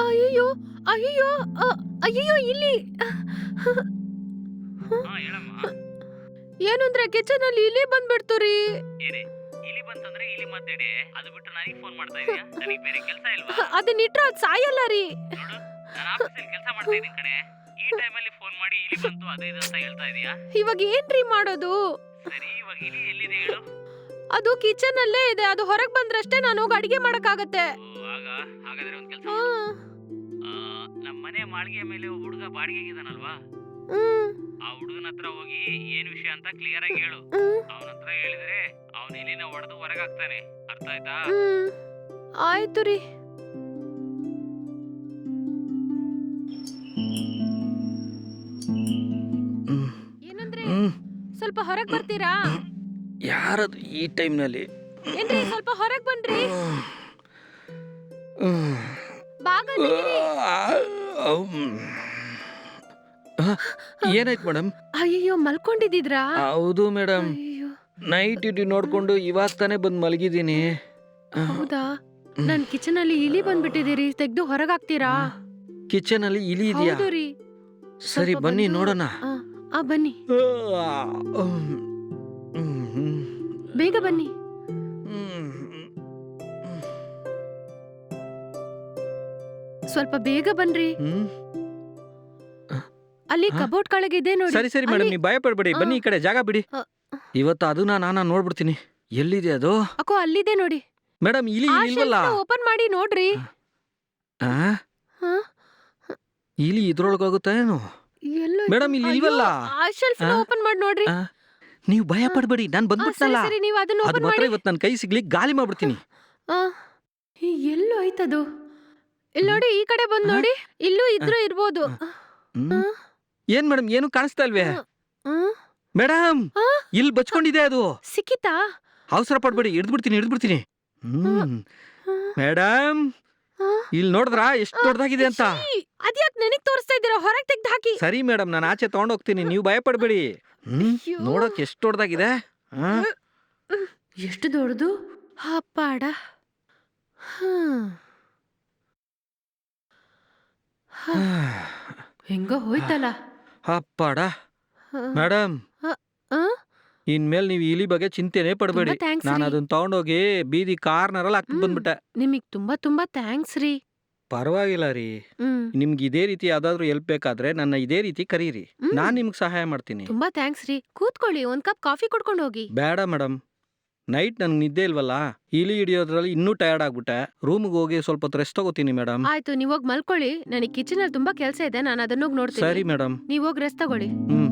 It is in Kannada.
ಅಯ್ಯಯ್ಯೋ ಅಯ್ಯೋ ಅಯ್ಯೋ ಇಲ್ಲಿ. ಹಾ ಹೇಳಮ್ಮ. ಏನು ಅಂದ್ರೆ ಕಿಚನ್ ಅಲ್ಲಿ ಇಲ್ಲಿ ಬಂದ್ಬಿಡ್ತು ರೀ. ಏನೇ ಇಲಿ ಬಂತಂದ್ರೆ ಇಲ್ಲಿ ಮಾತಾಡಿ ಅದು ಬಿಟ್ಟು ನನಗೆ ಫೋನ್ ಮಾಡ್ತಾ ಇದೀಯಾ? ನನಗೆ ಬೇರೆ ಕೆಲಸ ಇಲ್ವಾ? ಅದನ್ನ ಇಟ್ರೆ ಅದು ಸಾಯಲ್ಲ ರೀ. ನೋಡು ನಾನು ಆಫೀಸಲ್ಲಿ ಕೆಲಸ ಮಾಡ್ತಾ ಇದೀನಿ ಕಣೆ. ಈ ಟೈಮಲ್ಲಿ ಫೋನ್ ಮಾಡಿ ಇಲ್ಲಿ ಬಂತು ಅದೇ ಇದು ಅಂತ ಹೇಳ್ತಾ ಇದೀಯಾ? ಇವಾಗ ಏನ್ರಿ ಮಾಡೋದು? ಸರಿ ಇವಾಗ ಇಲ್ಲಿ ಎಲ್ಲಿದೆ ಹೇಳು? ಅದು ಕಿಚನ್ ಅಲ್ಲೇ ಇದೆ. ಅದು ಹೊರಗೆ ಬಂದ್ರಷ್ಟೇ ನಾನು ಹೋಗಿ ಅಡಿಗೆ ಮಾಡಕ್ಕಾಗತ್ತೆ. ಹಾಗಾದ್ರೆ ಒಂದ್ ಕೆಲಸ ನಮ್ಮ ಮನೆ ಮಾಳಿಗೆ ಮೇಲೆ ಒಬ್ಬ ಹುಡುಗ ಬಾಡಿಗೆಗಿದಾನಲ್ವಾ ಆ ಹುಡುಗನ ಹತ್ರ ಹೋಗಿ ಏನ್ ವಿಷಯ ಅಂತ ಕ್ಲಿಯರ್ ಆಗಿ ಹೇಳು. ಅವನ ಹತ್ರ ಹೇಳಿದ್ರೆ ಅವನ ಇಲ್ಲಿನ ಹೊಡೆದು ಹೊರಗಾಗ್ತಾನೆ ಅರ್ಥ ಆಯ್ತಾ? ಆಯ್ತು ರೀ. ಏನಂದ್ರೆ. ಸ್ವಲ್ಪ ಹೊರಗ್ ಬರ್ತೀರಾ? ಯಾರದು ಈ ಟೈಮ್ನಲ್ಲಿ? ಏನ್ರಿ ಸ್ವಲ್ಪ ಹೊರಗ್ ಬನ್ರಿ. ಏನಾಯ್ತು ಮೇಡಮ್ ಅಯ್ಯೋ ಮಲ್ಕೊಂಡಿದ್ದಿದ್ರಾ ಹೌದು ಮೇಡಮ್ ಅಯ್ಯೋ ನೈಟ್ ಡ್ಯೂಟಿ ನೋಡ್ಕೊಂಡು ಇವಾಗ ತಾನೇ ಬಂದು ಮಲಗಿದ್ದೀನಿ. ಹೌದಾ? ನನ್ ಕಿಚನ್ ಅಲ್ಲಿ ಇಲಿ ಬಂದ್ಬಿಟ್ಟಿದ್ದೀರಿ ತೆಗ್ದು ಹೊರಗಾಗ್ತೀರಾ? ಕಿಚನ್ ಅಲ್ಲಿ ಇಲಿ ಇದೆಯಾ? ಹೌದು ರೀ. ಸರಿ ಸ್ವಲ್ಪ ಬನ್ನಿ ಬಂದು- ನೋಡೋಣ. ಆ, ಆ ಬನ್ನಿ. ಬೇಗ ಬನ್ನಿ. ಹ್ಮ್. ಸ್ವಲ್ಪ ಬೇಗ ಬನ್ರಿ. ಹ್ಮ್. ಅಲ್ಲಿ ಹಾ? ಕಬೋರ್ಡ್ ಇದೆ ನೋಡಿ. ಸರಿ ಸರಿ ಮೇಡಮ್ ಅಲ್ಲಿ- ನೀವು ಭಯ ಪಡ್ಬೇಡಿ. ಬನ್ನಿ ಈ ಕಡೆ ಜಾಗ ಬಿಡಿ. ಇವತ್ತು ಅದು ನಾನು ನೋಡ್ಬಿಡ್ತೀನಿ. ಎಲ್ಲಿದೆ ಅದು? ಅಕ್ಕೋ ಅಲ್ಲಿದೆ ನೋಡಿ. ಮೇಡಮ್ ಇಲ್ಲಿ ಆ ಇಲ್ವಲ್ಲ? ಓಪನ್ ಮಾಡಿ ನೋಡ್ರಿ. ಆ? ಹಾ? ಇದ್ರೊಳಗೆ ಇದ್ರೊಳಗೋಗುತ್ತಾ ಏನು? ಎಲ್ಲೋ ಮೇಡಮ್ ಇಲ್ಲಿ ಅಯ್ಯೋ, ಇಲ್ವಲ್ಲ ಆ ಶೆಲ್ಫ್? ಓಪನ್ ಮಾಡಿ ನೋಡ್ರಿ. ಆ, ನೀವು ಭಯ ಪಡಬೇಡಿ ನಾನು ಆ, ಸರಿ ಬಂದ್ಬಿಟ್ನಲ್ಲ ಸರಿ ನೀವು ಅದನ್ನ ಅದು ಓಪನ್ ಮಾತ್ರ ಮಾಡಿ. ಇವತ್ತು ನನ್ನ ಕೈ ಸಿಗ್ಲಿ ಗಾಲಿ ಮಾಡ್ಬಿಡ್ತೀನಿ. ಆ, ಎಲ್ಲೋ ಐತದು ಇಲ್ಲಿ ನೋಡಿ ಈ ಕಡೆ ಬಂದ್ ನೋಡಿ ಇಲ್ಲೂ ಇದ್ರೂ ಇರ್ಬೋದು? ಏನ್ ಮೇಡಮ್ ಏನು ಕಾಣಿಸ್ತಾ ಇಲ್ವೇ? ಮೇಡಮ್ ಇಲ್ಲಿ ಬಚ್ಕೊಂಡಿದೆ ಅದು? ಸಿಕ್ಕಿತಾ ಅವಸರ ಪಡ್ಬೇಡಿ ಹಿಡ್ದು ಬಿಡ್ತೀನಿ ಹಿಡ್ದು ಆ, ಮೇಡಮ್ ಇಲ್ಲಿ ನೋಡಿದ್ರಾ ಎಷ್ಟು ದೊಡ್ಡದಾಗಿದೆ ಅಂತ? ಅದ್ಯಾಕ್ ನನಗ್ ತೋರಿಸ್ತಾ ಇದ್ದೀರಾ? ಹೊರಗೆ ತೆಗ್ದು ಹಾಕಿ ಸರಿ ಮೇಡಮ್ ನಾನು ಆಚೆ ತಗೊಂಡೋಗ್ತೀನಿ ನೀವು ಭಯ ಪಡ್ಬೇಡಿ. ನೋಡಕ್ ಎಷ್ಟು ದೊಡ್ಡದಾಗಿದೆ? ಆ? ಎಷ್ಟು ದೊಡ್ಡದು? ಅಪ್ಪಾಡ. ಹ್ಮ್. ಹ, ಹೆಂಗೋ ಹೋಯ್ತಲ್ಲ. ಅಪ್ಪಾಡ. ಮೇಡಮ್ ಇನ್ಮೇಲೆ ನೀವು ಇಲಿ ಬಗ್ಗೆ ಚಿಂತೆನೆ ಪಡಬೇಡಿ. ತುಂಬಾ thanks ನಾನು ರೀ. ಅದನ್ನ ತಗೊಂಡೋಗಿ ಬೀದಿ ಕಾರ್ನರಲ್ಲಿ ಹಾಕಿ ಹ್ಮ್. ಬಂದ್ಬಿಟ್ಟೆ. ನಿಮಗ್ ತುಂಬಾ ತುಂಬಾ ಥ್ಯಾಂಕ್ಸ್ ರೀ. ಪರವಾಗಿಲ್ಲ ರೀ. ಹ್ಮ್. ನಿಮ್ಗೆ ಇದೇ ರೀತಿ ಯಾವ್ದಾದ್ರು ಎಲ್ಪ್ ಬೇಕಾದ್ರೆ ನನ್ನ ಇದೇ ರೀತಿ ಕರೀರಿ. ಹ್ಮ್. ನಾನ್ ನಿಮ್ಗೆ ಸಹಾಯ ಮಾಡ್ತೀನಿ. ತುಂಬಾ ಥ್ಯಾಂಕ್ಸ್ ರೀ. ಕೂತ್ಕೊಳ್ಳಿ ಒಂದ್ ಕಪ್ ಕಾಫಿ ಕುಡ್ಕೊಂಡು ಹೋಗಿ ಬೇಡ ಮೇಡಮ್ ನೈಟ್ ನನಗೆ ನಿದ್ದೆ ಇಲ್ವಲ್ಲ? ಇಲಿ ಹಿಡಿಯೋದ್ರಲ್ಲಿ ಇನ್ನೂ ಟಯರ್ಡ್ ಆಗ್ಬಿಟ್ಟೆ. ರೂಮ್ಗೆ ಹೋಗಿ ಸ್ವಲ್ಪ ಹೊತ್ತು ರೆಸ್ಟ್ ತಗೋತೀನಿ ಮೇಡಮ್ ಆಯ್ತು ನೀವ್ ಹೋಗಿ ಮಲ್ಕೊಳ್ಳಿ. ನನಗೆ ಕಿಚನ್ ಅಲ್ಲಿ ತುಂಬಾ ಕೆಲಸ ಇದೆ ನಾನು ಅದನ್ನ ಹೋಗಿ ಸರಿ ನೋಡ್ತೀನಿ ಮೇಡಮ್ ನೀವ್ ಹೋಗಿ ರೆಸ್ಟ್ ತಗೊಳ್ಳಿ. ಹ್ಮ್.